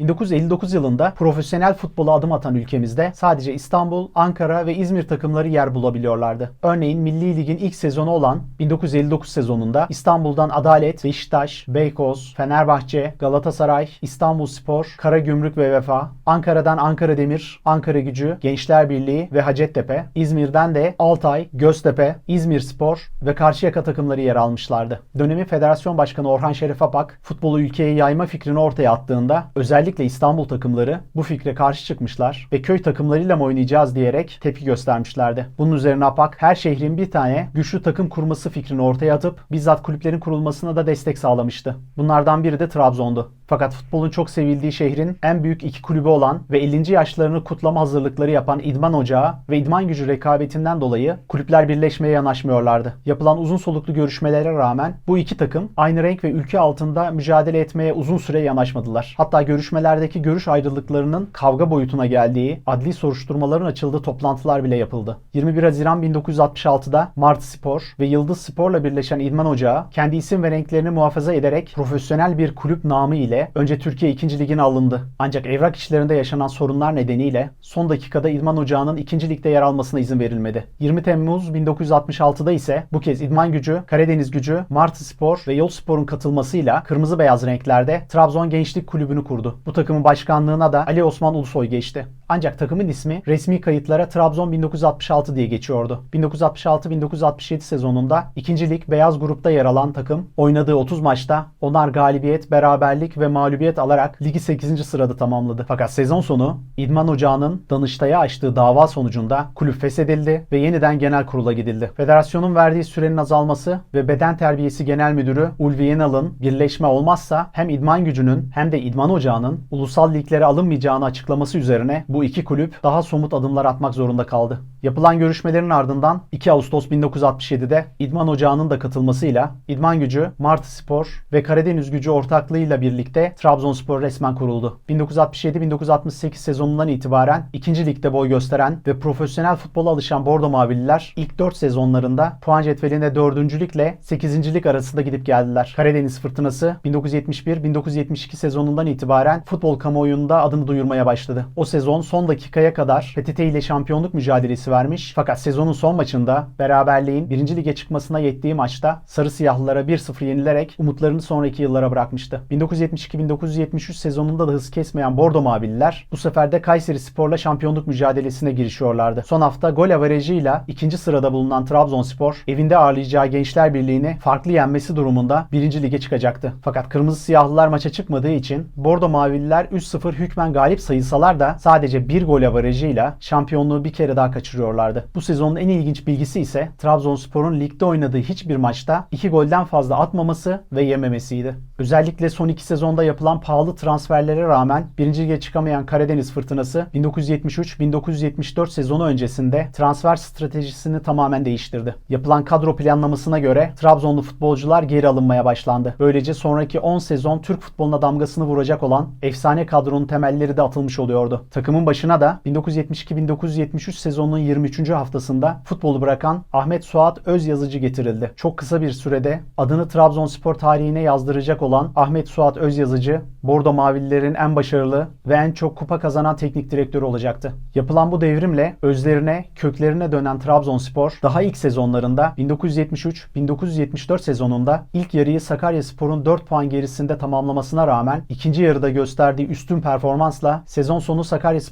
1959 yılında profesyonel futbola adım atan ülkemizde sadece İstanbul, Ankara ve İzmir takımları yer bulabiliyorlardı. Örneğin Milli Lig'in ilk sezonu olan 1959 sezonunda İstanbul'dan Adalet, Beşiktaş, Beykoz, Fenerbahçe, Galatasaray, İstanbulspor, Karagümrük ve Vefa, Ankara'dan Ankara Demir, Ankara Gücü, Gençler Birliği ve Hacettepe, İzmir'den de Altay, Göztepe, İzmirspor ve Karşıyaka takımları yer almışlardı. Dönemin Federasyon Başkanı Orhan Şerif Apak futbolu ülkeye yayma fikrini ortaya attığında özellikle İstanbul takımları bu fikre karşı çıkmışlar ve köy takımlarıyla mı oynayacağız diyerek tepki göstermişlerdi. Bunun üzerine Apak her şehrin bir tane güçlü takım kurması fikrini ortaya atıp bizzat kulüplerin kurulmasına da destek sağlamıştı. Bunlardan biri de Trabzon'du. Fakat futbolun çok sevildiği şehrin en büyük iki kulübü olan ve 50. yaşlarını kutlama hazırlıkları yapan İdman Ocağı ve İdman Gücü rekabetinden dolayı kulüpler birleşmeye yanaşmıyorlardı. Yapılan uzun soluklu görüşmelere rağmen bu iki takım aynı renk ve ülke altında mücadele etmeye uzun süre yanaşmadılar. Hatta görüşmelerdeki görüş ayrılıklarının kavga boyutuna geldiği, adli soruşturmaların açıldığı toplantılar bile yapıldı. 21 Haziran 1966'da Martı Spor ve Yıldız Spor'la birleşen İdman Ocağı kendi isim ve renklerini muhafaza ederek profesyonel bir kulüp namı ile önce Türkiye 2. Ligine alındı. Ancak evrak işlerinde yaşanan sorunlar nedeniyle son dakikada İdman Ocağı'nın 2. Ligde yer almasına izin verilmedi. 20 Temmuz 1966'da ise bu kez İdman Gücü, Karadeniz Gücü, Martı Spor ve Yol Spor'un katılmasıyla kırmızı beyaz renklerde Trabzon Gençlik Kulübü'nü kurdu. Bu takımın başkanlığına da Ali Osman Ulusoy geçti. Ancak takımın ismi resmi kayıtlara Trabzon 1966 diye geçiyordu. 1966-1967 sezonunda 2. Lig beyaz grupta yer alan takım oynadığı 30 maçta onar galibiyet, beraberlik ve mağlubiyet alarak ligi 8. sırada tamamladı. Fakat sezon sonu İdman Ocağı'nın Danıştay'a açtığı dava sonucunda kulüp feshedildi ve yeniden genel kurula gidildi. Federasyonun verdiği sürenin azalması ve beden terbiyesi genel müdürü Ulvi Yenal'ın birleşme olmazsa hem İdman Gücü'nün hem de İdman Ocağı'nın ulusal liglere alınmayacağını açıklaması üzerine iki kulüp daha somut adımlar atmak zorunda kaldı. Yapılan görüşmelerin ardından 2 Ağustos 1967'de İdman Ocağı'nın da katılmasıyla İdman Gücü, Martı Spor ve Karadeniz Gücü ortaklığıyla birlikte Trabzonspor resmen kuruldu. 1967-1968 sezonundan itibaren 2. ligde boy gösteren ve profesyonel futbola alışan Bordo Mavililer ilk 4 sezonlarında puan cetvelinde 4. ligle 8. lig arasında gidip geldiler. Karadeniz Fırtınası 1971-1972 sezonundan itibaren futbol kamuoyunda adını duyurmaya başladı. O sezon son dakikaya kadar PTT ile şampiyonluk mücadelesi vermiş fakat sezonun son maçında beraberliğin 1. lige çıkmasına yettiği maçta Sarı Siyahlılara 1-0 yenilerek umutlarını sonraki yıllara bırakmıştı. 1972-1973 sezonunda da hız kesmeyen Bordo Mavililer bu sefer de Kayseri Spor'la şampiyonluk mücadelesine girişiyorlardı. Son hafta gol avarajıyla ikinci sırada bulunan Trabzonspor evinde ağırlayacağı Gençler Birliği'ni farklı yenmesi durumunda 1. lige çıkacaktı. Fakat Kırmızı Siyahlılar maça çıkmadığı için Bordo Mavililer 3-0 hükmen galip sayılsalar da sadece bir gol avarajıyla şampiyonluğu bir kere daha kaçırıyorlardı. Bu sezonun en ilginç bilgisi ise Trabzonspor'un ligde oynadığı hiçbir maçta 2 golden fazla atmaması ve yememesiydi. Özellikle son iki sezonda yapılan pahalı transferlere rağmen 1. lige çıkamayan Karadeniz Fırtınası 1973-1974 sezonu öncesinde transfer stratejisini tamamen değiştirdi. Yapılan kadro planlamasına göre Trabzonlu futbolcular geri alınmaya başlandı. Böylece sonraki 10 sezon Türk futboluna damgasını vuracak olan efsane kadronun temelleri de atılmış oluyordu. Takımın başına da 1972-1973 sezonunun 23. haftasında futbolu bırakan Ahmet Suat Özyazıcı getirildi. Çok kısa bir sürede adını Trabzonspor tarihine yazdıracak olan Ahmet Suat Özyazıcı, Bordo Mavililerin en başarılı ve en çok kupa kazanan teknik direktörü olacaktı. Yapılan bu devrimle özlerine, köklerine dönen Trabzonspor daha ilk sezonlarında 1973-1974 sezonunda ilk yarıyı Sakaryaspor'un 4 puan gerisinde tamamlamasına rağmen ikinci yarıda gösterdiği üstün performansla sezon sonu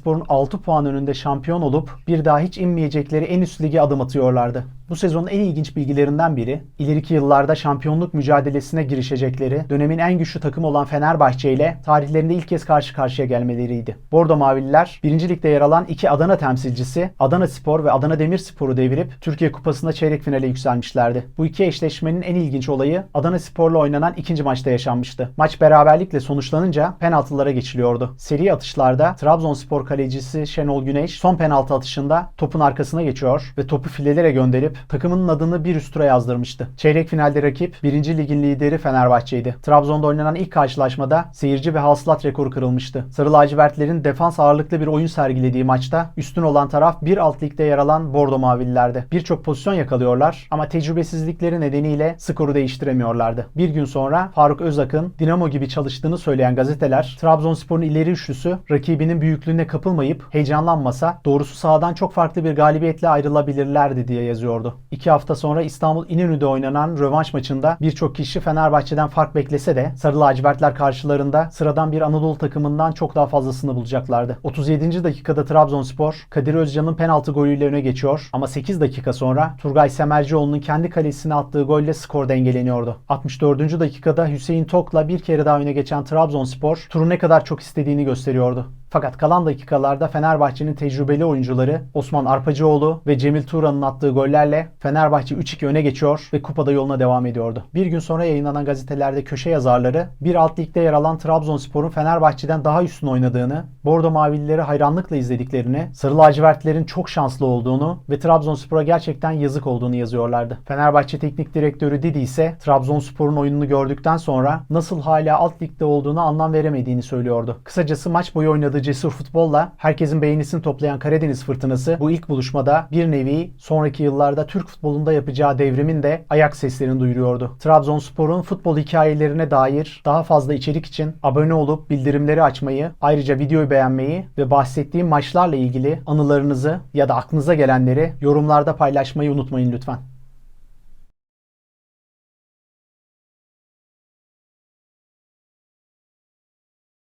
Sakaryaspor'un 6 puan önünde şampiyon olup bir daha hiç inmeyecekleri en üst lige adım atıyorlardı. Bu sezonun en ilginç bilgilerinden biri, ileriki yıllarda şampiyonluk mücadelesine girişecekleri dönemin en güçlü takımı olan Fenerbahçe ile tarihlerinde ilk kez karşı karşıya gelmeleriydi. Bordo Mavililer 1. Ligde yer alan iki Adana temsilcisi Adana Spor ve Adana Demirspor'u devirip Türkiye Kupası'nda çeyrek finale yükselmişlerdi. Bu iki eşleşmenin en ilginç olayı Adana Spor'la oynanan ikinci maçta yaşanmıştı. Maç beraberlikle sonuçlanınca penaltılara geçiliyordu. Seri atışlarda Trabzonspor kalecisi Şenol Güneş son penaltı atışında topun arkasına geçiyor ve topu filelere gönderip takımının adını bir üst tura yazdırmıştı. Çeyrek finalde rakip 1. ligin lideri Fenerbahçe'ydi. Trabzon'da oynanan ilk karşılaşmada seyirci ve hasılat rekoru kırılmıştı. Sarı lacivertlerin defans ağırlıklı bir oyun sergilediği maçta üstün olan taraf bir alt ligde yer alan Bordo Mavililerdi. Birçok pozisyon yakalıyorlar ama tecrübesizlikleri nedeniyle skoru değiştiremiyorlardı. Bir gün sonra Faruk Özak'ın Dinamo gibi çalıştığını söyleyen gazeteler Trabzonspor'un ileri üçlüsü rakibinin büyüklüğüne kapılmayıp heyecanlanmasa doğrusu sahadan çok farklı bir galibiyetle ayrılabilirlerdi diye yazıyordu. İki hafta sonra İstanbul İnönü'de oynanan rövanş maçında birçok kişi Fenerbahçe'den fark beklese de Sarı lacivertler karşılarında sıradan bir Anadolu takımından çok daha fazlasını bulacaklardı. 37. dakikada Trabzonspor Kadir Özcan'ın penaltı golüyle öne geçiyor ama 8 dakika sonra Turgay Semercioğlu'nun kendi kalesine attığı golle skor dengeleniyordu. 64. dakikada Hüseyin Tok'la bir kere daha öne geçen Trabzonspor turu ne kadar çok istediğini gösteriyordu. Fakat kalan dakikalarda Fenerbahçe'nin tecrübeli oyuncuları Osman Arpacıoğlu ve Cemil Turan'ın attığı gollerle Fenerbahçe 3-2 öne geçiyor ve kupada yoluna devam ediyordu. Bir gün sonra yayınlanan gazetelerde köşe yazarları bir alt ligde yer alan Trabzonspor'un Fenerbahçe'den daha üstün oynadığını, Bordo Mavilileri hayranlıkla izlediklerini, Sarı lacivertlerin çok şanslı olduğunu ve Trabzonspor'a gerçekten yazık olduğunu yazıyorlardı. Fenerbahçe Teknik Direktörü Didi ise Trabzonspor'un oyununu gördükten sonra nasıl hala alt ligde olduğunu anlam veremediğini söylüyordu. Kısacası maç boyu oynadığı cesur futbolla herkesin beğenisini toplayan Karadeniz Fırtınası bu ilk buluşmada bir nevi sonraki yıllarda Türk futbolunda yapacağı devrimin de ayak seslerini duyuruyordu. Trabzonspor'un futbol hikayelerine dair daha fazla içerik için abone olup bildirimleri açmayı, ayrıca videoyu beğenmeyi ve bahsettiğim maçlarla ilgili anılarınızı ya da aklınıza gelenleri yorumlarda paylaşmayı unutmayın lütfen.